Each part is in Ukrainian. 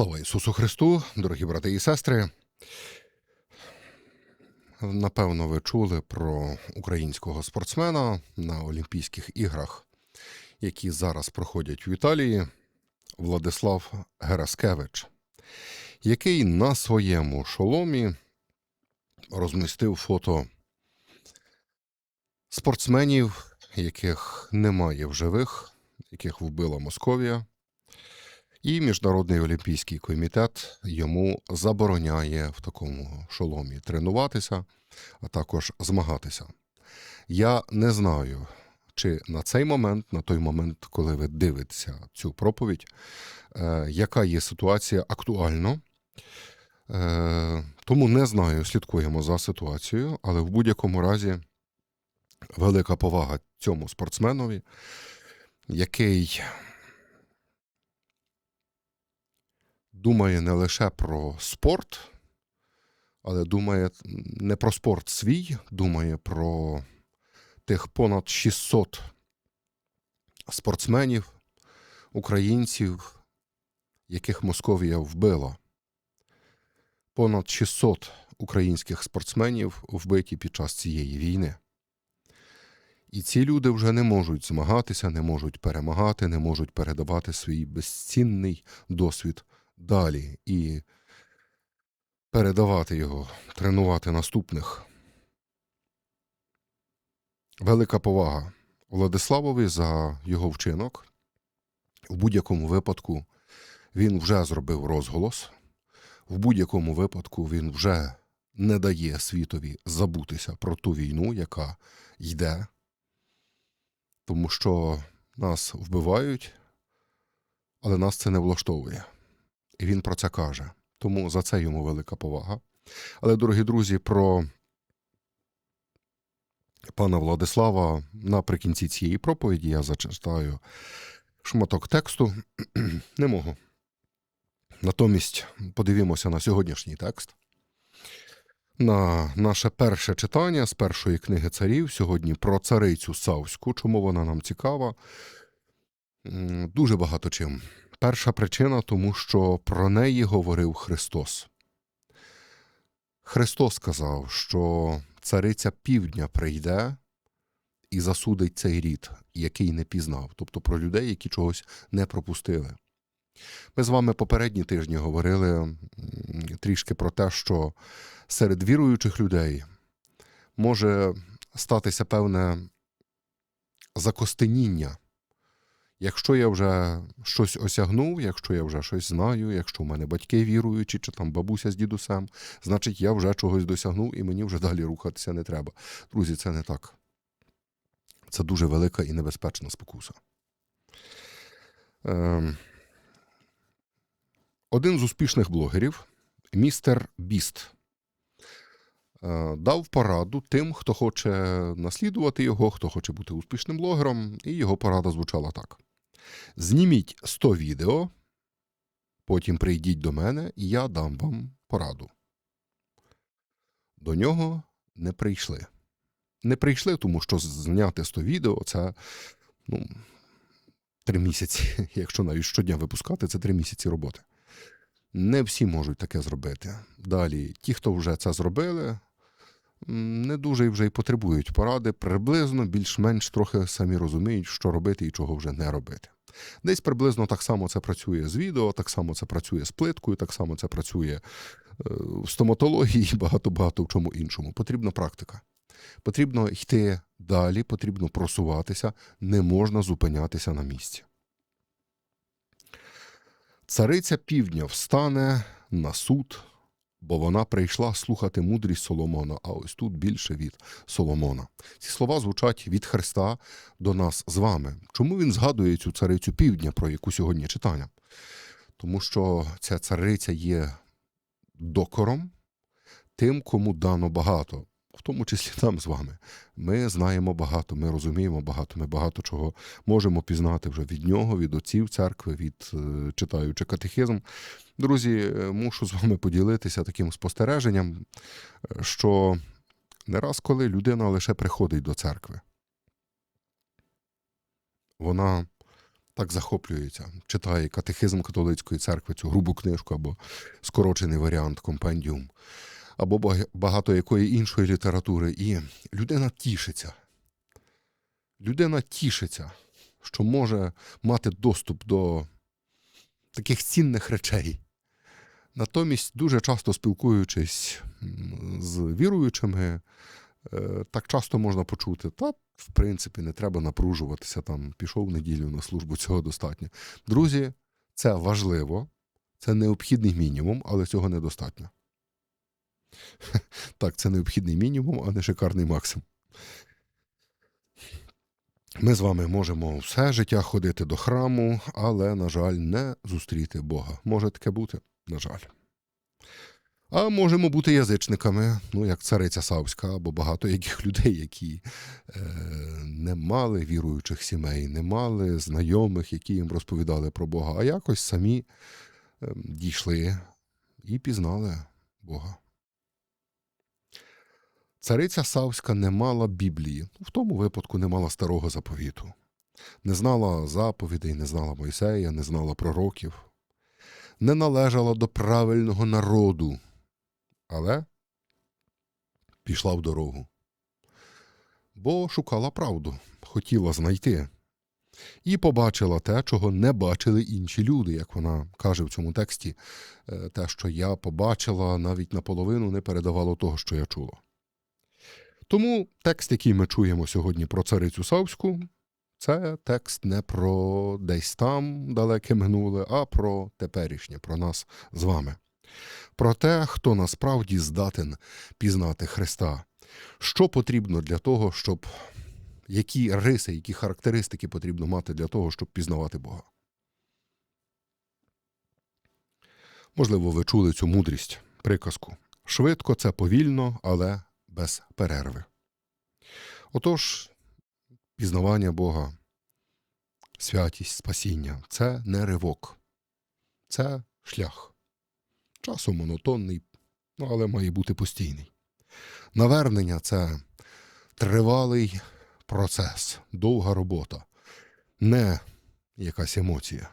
Слава Ісусу Христу, дорогі брати і сестри. Напевно, ви чули про українського спортсмена на Олімпійських іграх, які зараз проходять в Італії, Владислав Гераскевич, який на своєму шоломі розмістив фото спортсменів, яких немає в живих, яких вбила Московія. І Міжнародний олімпійський комітет йому забороняє в такому шоломі тренуватися, а також змагатися. Я не знаю, чи на цей момент, на той момент, коли ви дивитеся цю проповідь, е, яка є ситуація актуально. Е, тому не знаю, слідкуємо за ситуацією, але в будь-якому разі велика повага цьому спортсменові, який думає не лише про спорт, але думає не про спорт свій, думає про тих понад 600 спортсменів, українців, яких Московія вбила. Понад 600 українських спортсменів вбиті під час цієї війни. І ці люди вже не можуть змагатися, не можуть перемагати, не можуть передавати свій безцінний досвід далі і передавати його, тренувати наступних. Велика повага Владиславові за його вчинок. В будь-якому випадку він вже зробив розголос. В будь-якому випадку він вже не дає світові забутися про ту війну, яка йде, тому що нас вбивають, але нас це не влаштовує. І він про це каже. Тому за це йому велика повага. Але, дорогі друзі, про пана Владислава наприкінці цієї проповіді я зачитаю шматок тексту. Не можу. Натомість подивімося на сьогоднішній текст. На наше перше читання з першої книги царів сьогодні про царицю Савську. Чому вона нам цікава? Дуже багато чим. Перша причина, тому що про неї говорив Христос. Христос сказав, що цариця півдня прийде і засудить цей рід, який не пізнав, тобто про людей, які чогось не пропустили. Ми з вами попередні тижні говорили трішки про те, що серед віруючих людей може статися певне закостеніння. Якщо я вже щось осягнув, якщо я вже щось знаю, якщо в мене батьки віруючі, чи там бабуся з дідусем, значить я вже чогось досягнув і мені вже далі рухатися не треба. Друзі, це не так. Це дуже велика і небезпечна спокуса. Ем... Один з успішних блогерів, містер Біст, е, дав пораду тим, хто хоче наслідувати його, хто хоче бути успішним блогером, і його порада звучала так. Зніміть 100 відео, потім прийдіть до мене, і я дам вам пораду. До нього не прийшли. Не прийшли, тому що зняти 100 відео це ну, 3 місяці. Якщо навіть щодня випускати, це 3 місяці роботи. Не всі можуть таке зробити. Далі, ті, хто вже це зробили, не дуже вже й потребують поради, приблизно більш-менш трохи самі розуміють, що робити і чого вже не робити. Десь приблизно так само це працює з відео, так само це працює з плиткою, так само це працює е, в стоматології і багато-багато в чому іншому. Потрібна практика. Потрібно йти далі, потрібно просуватися, не можна зупинятися на місці. Цариця півдня встане на суд, бо вона прийшла слухати мудрість Соломона, а ось тут більше від Соломона. Ці слова звучать від Христа до нас з вами. Чому він згадує цю царицю півдня, про яку сьогодні читання? Тому що ця цариця є докором тим, кому дано багато, в тому числі нам з вами. Ми знаємо багато, ми розуміємо багато, ми багато чого можемо пізнати вже від нього, від отців церкви, від е, читаючи катехизм. Друзі, е, мушу з вами поділитися таким спостереженням, е, що не раз, коли людина лише приходить до церкви, вона так захоплюється, читає катехизм католицької церкви, цю грубу книжку або скорочений варіант компендіум, або багато якої іншої літератури, і людина тішиться. Людина тішиться, що може мати доступ до таких цінних речей. Натомість, дуже часто спілкуючись з віруючими, е, так часто можна почути, та в принципі не треба напружуватися, там пішов в неділю на службу, цього достатньо. Друзі, це важливо, це необхідний мінімум, але цього недостатньо. Так, це необхідний мінімум, а не шикарний максимум. Ми з вами можемо все життя ходити до храму, але, на жаль, не зустріти Бога. Може таке бути, на жаль. А можемо бути язичниками, ну як цариця Савська, або багато яких людей, які е, не мали віруючих сімей, не мали знайомих, які їм розповідали про Бога, а якось самі е, дійшли і пізнали Бога. Цариця Савська не мала Біблії, в тому випадку не мала старого заповіту. Не знала заповідей, не знала Мойсея, не знала пророків, не належала до правильного народу, але пішла в дорогу. Бо шукала правду, хотіла знайти. І побачила те, чого не бачили інші люди, як вона каже в цьому тексті. Е, Те, що я побачила, навіть наполовину не передавало того, що я чула. Тому текст, який ми чуємо сьогодні про царицю Савську, це текст не про десь там далеке минуле, а про теперішнє, про нас з вами. Про те, хто насправді здатен пізнати Христа. Що потрібно для того, щоб які риси, які характеристики потрібно мати для того, щоб пізнавати Бога. Можливо, ви чули цю мудрість, приказку. Швидко це повільно, але без перерви. Отож, пізнавання Бога, святість, спасіння це не ривок, це шлях. Часом монотонний, але має бути постійний. Навернення це тривалий процес, довга робота, не якась емоція.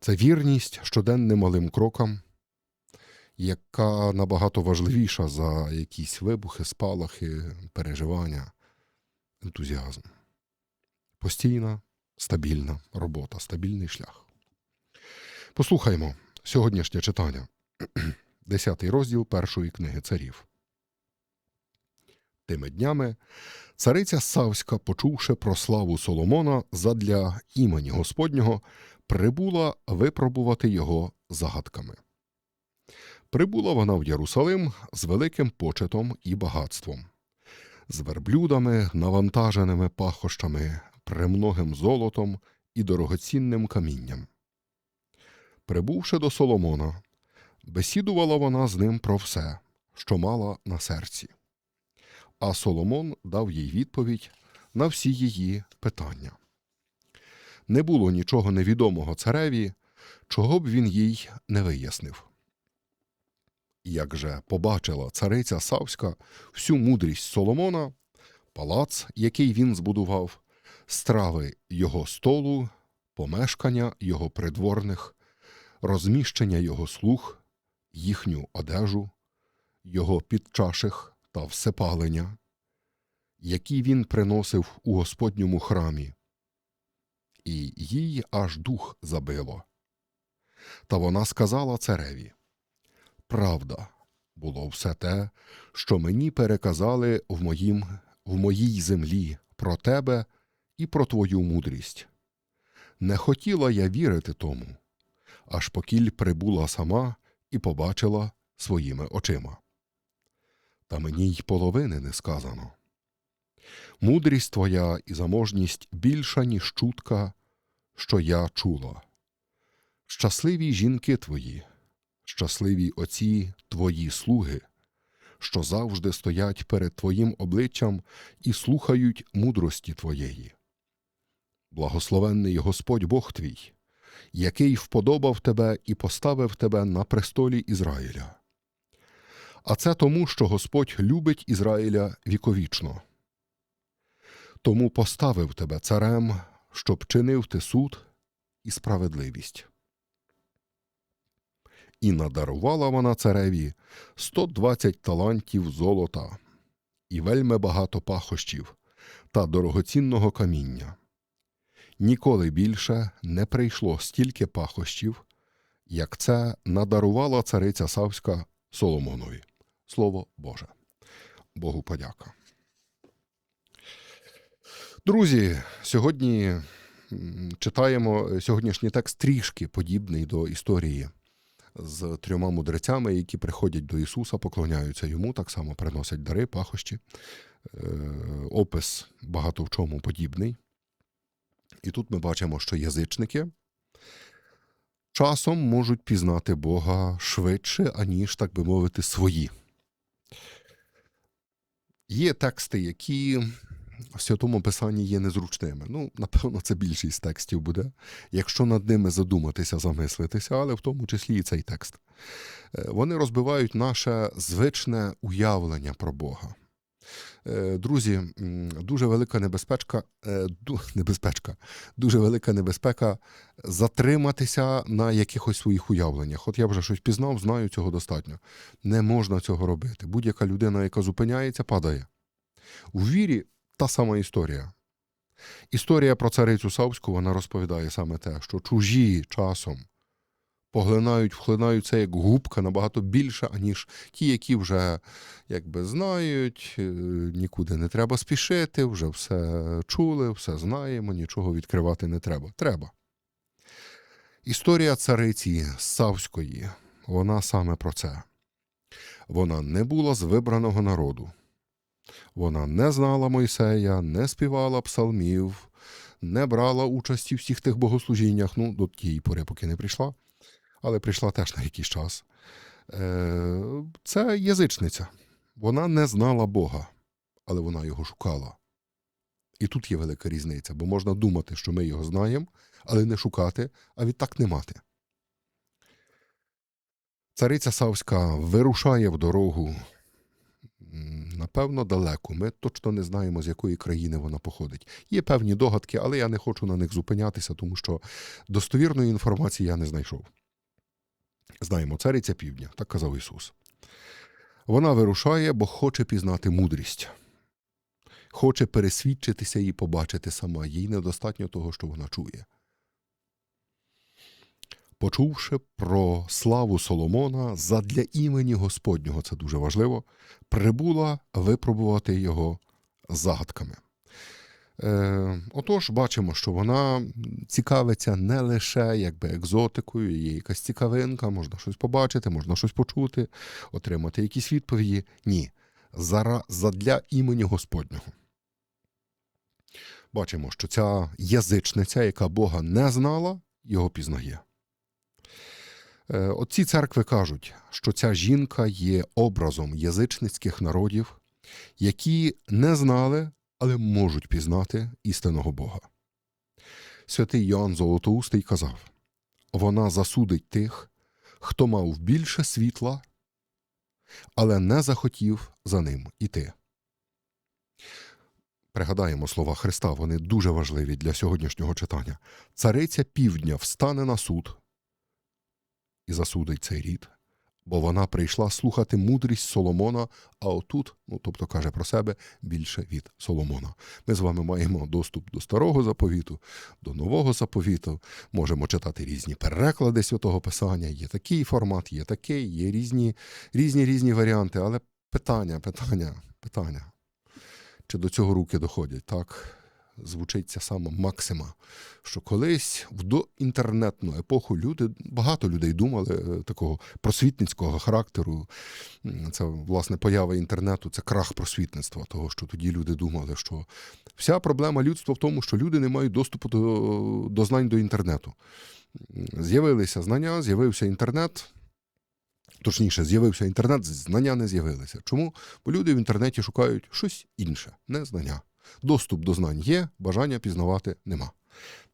Це вірність щоденним малим крокам, яка набагато важливіша за якісь вибухи, спалахи, переживання, ентузіазм. Постійна, стабільна робота, стабільний шлях. Послухаймо сьогоднішнє читання, 10 розділ першої книги царів. Тими днями цариця Савська, почувши про славу Соломона задля імені Господнього, прибула випробувати його загадками. Прибула вона в Єрусалим з великим почетом і багатством, з верблюдами, навантаженими пахощами, премногим золотом і дорогоцінним камінням. Прибувши до Соломона, бесідувала вона з ним про все, що мала на серці. А Соломон дав їй відповідь на всі її питання. Не було нічого невідомого цареві, чого б він їй не вияснив. Як же побачила цариця Савська всю мудрість Соломона, палац, який він збудував, страви його столу, помешкання його придворних, розміщення його слуг, їхню одежу, його підчаших та всепалення, які він приносив у Господньому храмі, і їй аж дух забило. Та вона сказала цареві Правда, було все те, що мені переказали в, моїм, в моїй землі про тебе і про твою мудрість. Не хотіла я вірити тому, аж покіль прибула сама і побачила своїми очима. Та мені й половини не сказано. Мудрість твоя і заможність більша, ніж чутка, що я чула. Щасливі жінки твої, щасливі оці твої слуги, що завжди стоять перед твоїм обличчям і слухають мудрості твоєї. Благословенний Господь Бог твій, який вподобав тебе і поставив тебе на престолі Ізраїля. А це тому, що Господь любить Ізраїля віковічно. Тому поставив тебе царем, щоб чинив ти суд і справедливість. І надарувала вона цареві 120 талантів золота і вельми багато пахощів та дорогоцінного каміння. Ніколи більше не прийшло стільки пахощів, як це надарувала цариця Савська Соломонові. Слово Боже. Богу подяка. Друзі, сьогодні читаємо сьогоднішній текст трішки подібний до історії з трьома мудрецями, які приходять до Ісуса, поклоняються йому, так само приносять дари, пахощі. Е, Опис багато в чому подібний. І тут ми бачимо, що язичники часом можуть пізнати Бога швидше, аніж, так би мовити, свої. Є тексти, які в святому писанні є незручними. Ну, напевно, це більшість текстів буде, якщо над ними задуматися, замислитися, але в тому числі і цей текст. Е, Вони розбивають наше звичне уявлення про Бога. Е, Друзі, дуже велика небезпечка, е, небезпечка, дуже велика небезпека затриматися на якихось своїх уявленнях. От я вже щось пізнав, знаю цього достатньо. Не можна цього робити. Будь-яка людина, яка зупиняється, падає. У вірі та сама історія. Історія про царицю Савську вона розповідає саме те, що чужі часом поглинають, вхлинають це як губка набагато більше, аніж ті, які вже якби знають, е, нікуди не треба спішити, вже все чули, все знаємо, нічого відкривати не треба. Треба. Історія цариці Савської, вона саме про це. Вона не була з вибраного народу. Вона не знала Мойсея, не співала псалмів, не брала участі в всіх тих богослужіннях. Ну, до тієї пори, поки не прийшла, але прийшла теж на якийсь час. Е, Це язичниця. Вона не знала Бога, але вона його шукала. І тут є велика різниця, бо можна думати, що ми його знаємо, але не шукати, а відтак не мати. Цариця Савська вирушає в дорогу напевно, далеко. Ми точно не знаємо, з якої країни вона походить. Є певні догадки, але я не хочу на них зупинятися, тому що достовірної інформації я не знайшов. Знаємо, цариця півдня, так казав Ісус. Вона вирушає, бо хоче пізнати мудрість. Хоче пересвідчитися і побачити сама. Їй недостатньо того, що вона чує. Почувши про славу Соломона задля імені Господнього, це дуже важливо, прибула випробувати його загадками. Е, отож, бачимо, що вона цікавиться не лише якби екзотикою, є якась цікавинка, можна щось побачити, можна щось почути, отримати якісь відповіді. Ні. Зара, задля імені Господнього. Бачимо, що ця язичниця, яка Бога не знала, його пізнає. Е, Отці церкви кажуть, що ця жінка є образом язичницьких народів, які не знали, але можуть пізнати істинного Бога. Святий Йоанн Золотоустий казав: вона засудить тих, хто мав більше світла, але не захотів за ним іти. Пригадаємо слова Христа, вони дуже важливі для сьогоднішнього читання. Цариця півдня встане на суд і засудить цей рід, бо вона прийшла слухати мудрість Соломона, а отут, ну тобто каже про себе, більше від Соломона. Ми з вами маємо доступ до старого заповіту, до нового заповіту, можемо читати різні переклади святого Писання. Є такий формат, є такий, є різні різні різні варіанти. Але питання, питання, питання. Чи до цього руки доходять? Так звучить ця сама максима, що колись в доінтернетну епоху люди, багато людей думали е, такого просвітницького характеру. Це, власне, поява інтернету, це крах просвітництва, того, що тоді люди думали, що вся проблема людства в тому, що люди не мають доступу до, до знань до інтернету. З'явилися знання, з'явився інтернет. Точніше, з'явився інтернет, знання не з'явилися. Чому? Бо люди в інтернеті шукають щось інше, не знання. Доступ до знань є, бажання пізнавати нема.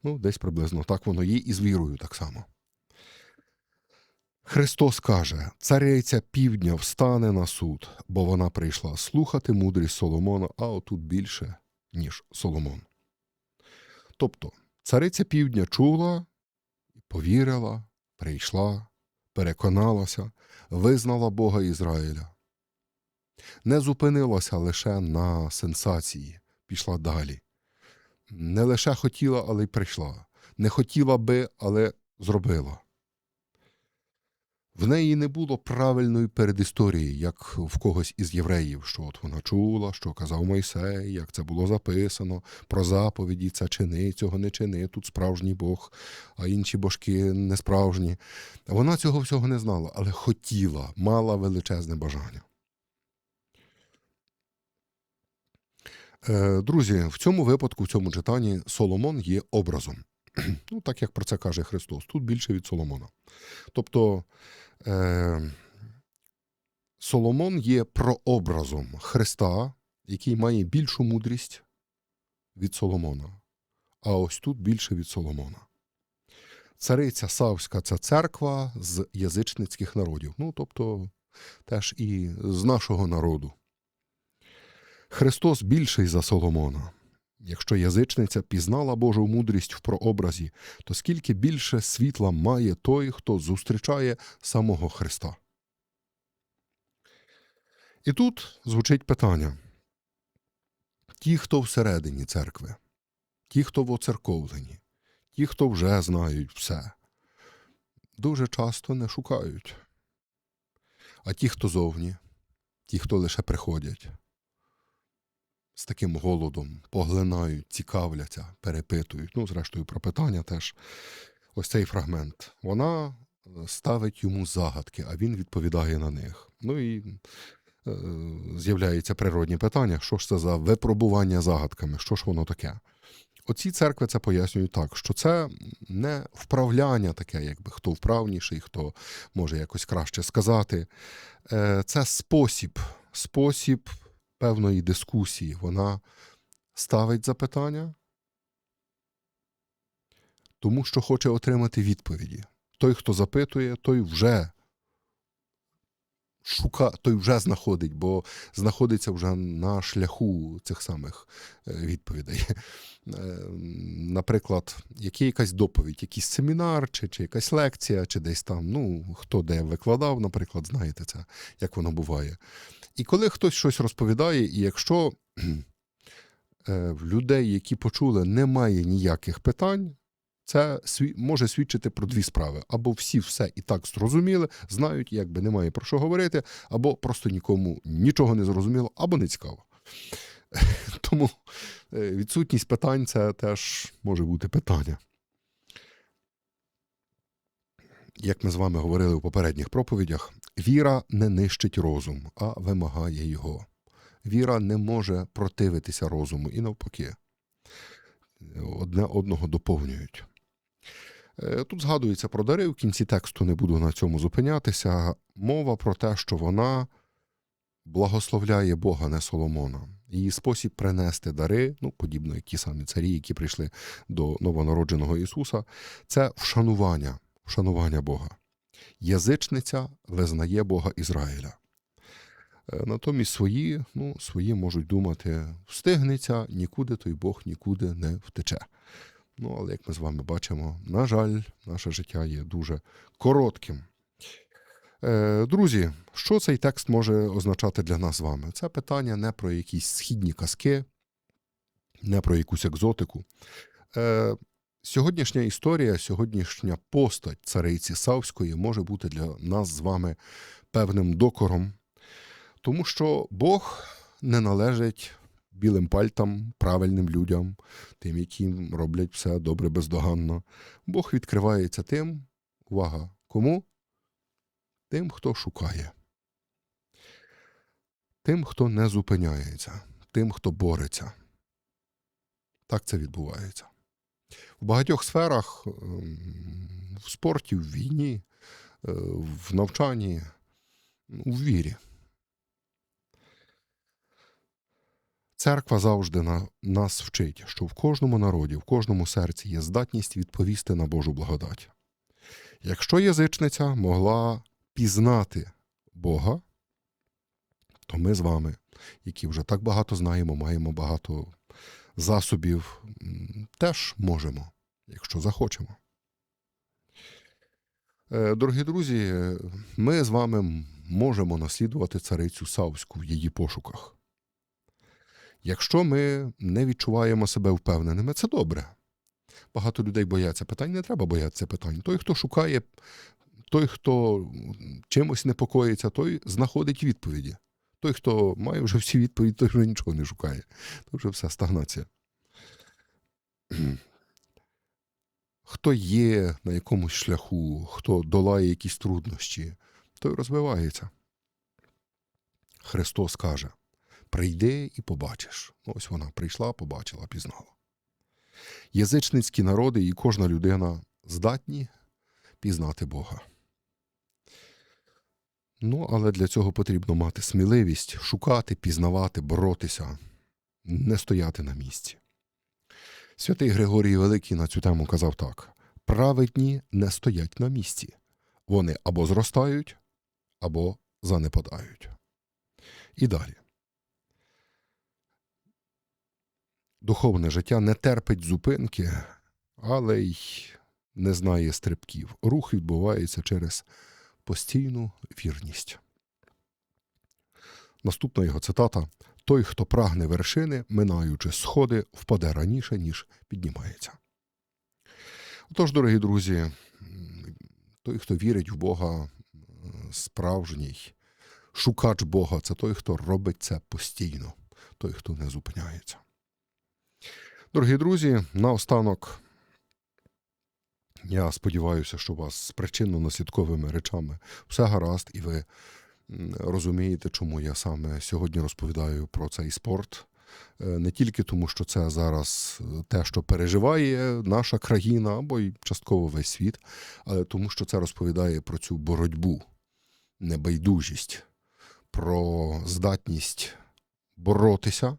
Ну, десь приблизно так воно є і з вірою так само. Христос каже: цариця півдня встане на суд, бо вона прийшла слухати мудрість Соломона, а отут більше, ніж Соломон. Тобто, Цариця півдня чула, повірила, прийшла, переконалася, визнала Бога Ізраїля. Не зупинилася лише на сенсації, пішла далі. Не лише хотіла, але й прийшла. Не хотіла би, але зробила. В неї не було правильної передісторії, як в когось із євреїв, що от вона чула, що казав Мойсей, як це було записано, про заповіді, це чини, цього не чини, тут справжній Бог, а інші божки не справжні. Вона цього всього не знала, але хотіла, мала величезне бажання. Друзі, в цьому випадку, в цьому читанні Соломон є образом. Ну, так як про це каже Христос. Тут більше від Соломона. Тобто е, Соломон є прообразом Христа, який має більшу мудрість від Соломона. А ось тут більше від Соломона. Цариця Савська це церква з язичницьких народів. Ну, тобто, теж і з нашого народу. Христос більший за Соломона. Якщо язичниця пізнала Божу мудрість в прообразі, то скільки більше світла має той, хто зустрічає самого Христа. І тут звучить питання: ті, хто всередині церкви, ті, хто воцерковлені, ті, хто вже знають все, дуже часто не шукають. А ті, хто зовні, ті, хто лише приходять, з таким голодом поглинають, цікавляться, перепитують. Ну, зрештою, про питання теж ось цей фрагмент. Вона е, ставить йому загадки, а він відповідає на них. Ну і е, з'являється природні питання, що ж це за випробування загадками, що ж воно таке. Оці церкви це пояснюють так, що це не вправляння таке, якби хто вправніший, хто може якось краще сказати. Е, Це спосіб, спосіб певної дискусії. Вона ставить запитання, тому що хоче отримати відповіді. Той, хто запитує, той вже шука, той вже знаходить, бо знаходиться вже на шляху цих самих е, відповідей. Е, Наприклад, який якась доповідь, якийсь семінар, чи, чи якась лекція, чи десь там, ну, хто де викладав, наприклад, знаєте це, як воно буває. І коли хтось щось розповідає, і якщо е, в людей, які почули, немає ніяких питань, це може свідчити про дві справи. Або всі все і так зрозуміли, знають, якби немає про що говорити, або просто нікому нічого не зрозуміло, або не цікаво. Тому е, відсутність питань це теж може бути питання. Як ми з вами говорили у попередніх проповідях, віра не нищить розум, а вимагає його. Віра не може противитися розуму і навпаки. Одне одного доповнюють. Е, Тут згадується про дари, в кінці тексту не буду на цьому зупинятися. Мова про те, що вона благословляє Бога, не Соломона. Її спосіб принести дари, ну, подібно як ті самі царі, які прийшли до новонародженого Ісуса, це вшанування, вшанування Бога. Язичниця визнає Бога Ізраїля. Е, Натомість свої, ну, свої можуть думати, встигнеться, нікуди той Бог нікуди не втече. Ну, але як ми з вами бачимо, на жаль, наше життя є дуже коротким. Е, Друзі, що цей текст може означати для нас з вами? Це питання не про якісь східні казки, не про якусь екзотику. Сьогоднішня історія, сьогоднішня постать цариці Савської може бути для нас з вами певним докором, тому що Бог не належить білим пальтам, правильним людям, тим, які роблять все добре бездоганно. Бог відкривається тим, увага, кому? Тим, хто шукає, тим, хто не зупиняється, тим, хто бореться. Так це відбувається. В багатьох сферах ем, в спорті, в війні, е, в навчанні, у вірі. Церква завжди на, нас вчить, що в кожному народі, в кожному серці є здатність відповісти на Божу благодать. Якщо язичниця могла пізнати Бога, то ми з вами, які вже так багато знаємо, маємо багато засобів, теж можемо. якщо захочемо. Е, Дорогі друзі, е, ми з вами можемо наслідувати царицю Савську в її пошуках. Якщо ми не відчуваємо себе впевненими, це добре. Багато людей бояться питань, не треба боятися питань. Той, хто шукає, той, хто чимось непокоїться, той знаходить відповіді. Той, хто має вже всі відповіді, той вже нічого не шукає. То вже все стагнація. Хто є на якомусь шляху, хто долає якісь труднощі, той розвивається. Христос каже: прийди і побачиш. Ось вона прийшла, побачила, пізнала. Язичницькі народи і кожна людина здатні пізнати Бога. Ну, але для цього потрібно мати сміливість шукати, пізнавати, боротися, не стояти на місці. Святий Григорій Великий на цю тему казав так: праведні не стоять на місці. Вони або зростають, або занепадають. І далі. Духовне життя не терпить зупинки, але й не знає стрибків. Рух відбувається через постійну вірність. Наступна його цитата: Той, хто прагне вершини, минаючи сходи, впаде раніше, ніж піднімається. Отож, дорогі друзі, той, хто вірить в Бога, справжній шукач Бога, це той, хто робить це постійно, той, хто не зупиняється. Дорогі друзі, наостанок я сподіваюся, що у вас з причинно-наслідковими речами все гаразд, і ви розумієте, чому я саме сьогодні розповідаю про цей спорт. Е, Не тільки тому, що це зараз е, те, що переживає наша країна або й частково весь світ, але тому, що це розповідає про цю боротьбу, небайдужість, про здатність боротися,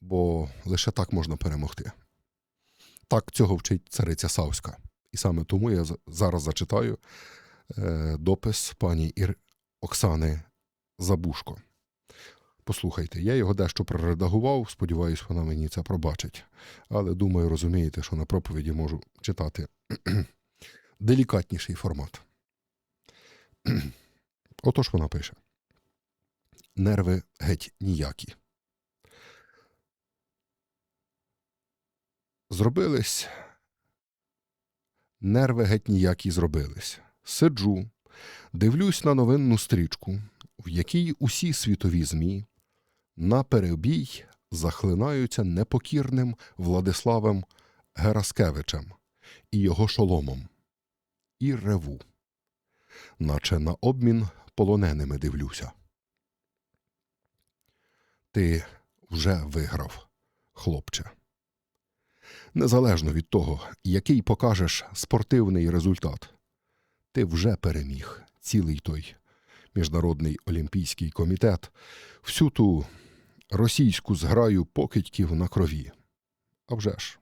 бо лише так можна перемогти. Так цього вчить цариця Савська. І саме тому я зараз зачитаю е, допис пані Ір... Оксани Забушко. Послухайте, я його дещо проредагував, сподіваюсь, вона мені це пробачить. Але думаю, розумієте, що на проповіді можу читати делікатніший формат. Отож вона пише: Нерви геть ніякі. Зробились. Нерви геть ніякі зробились. Сиджу, дивлюсь на новинну стрічку, в якій усі світові ЗМІ на перебій захлинаються непокірним Владиславом Гераскевичем і його шоломом. І реву, наче на обмін полоненими дивлюся. Ти вже виграв, хлопче. Незалежно від того, який покажеш спортивний результат, ти вже переміг цілий той Міжнародний олімпійський комітет, всю ту російську зграю покидьків на крові. А вже ж,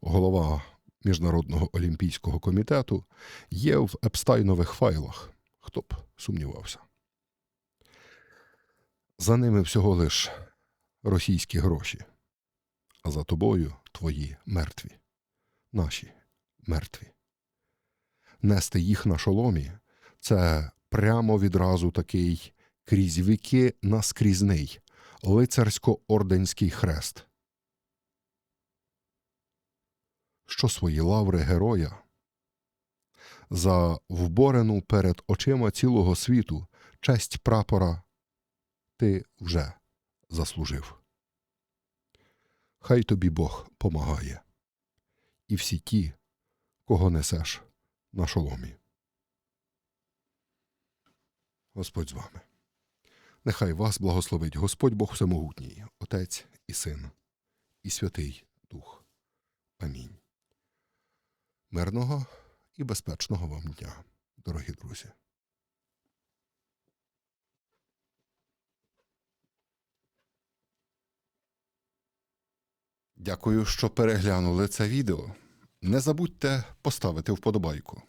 голова Міжнародного олімпійського комітету є в епстайнових файлах, хто б сумнівався. За ними всього лиш російські гроші, а за тобою твої мертві, наші мертві. Нести їх на шоломі це прямо відразу такий крізь віки наскрізний лицарсько-орденський хрест. Що свої лаври героя за вборену перед очима цілого світу честь прапора ти вже заслужив. Хай тобі Бог помагає, і всі ті, кого несеш на шоломі. Господь з вами. Нехай вас благословить Господь Бог Всемогутній, Отець і Син, і Святий Дух. Амінь. Мирного і безпечного вам дня, дорогі друзі. Дякую, що переглянули це відео. Не забудьте поставити вподобайку.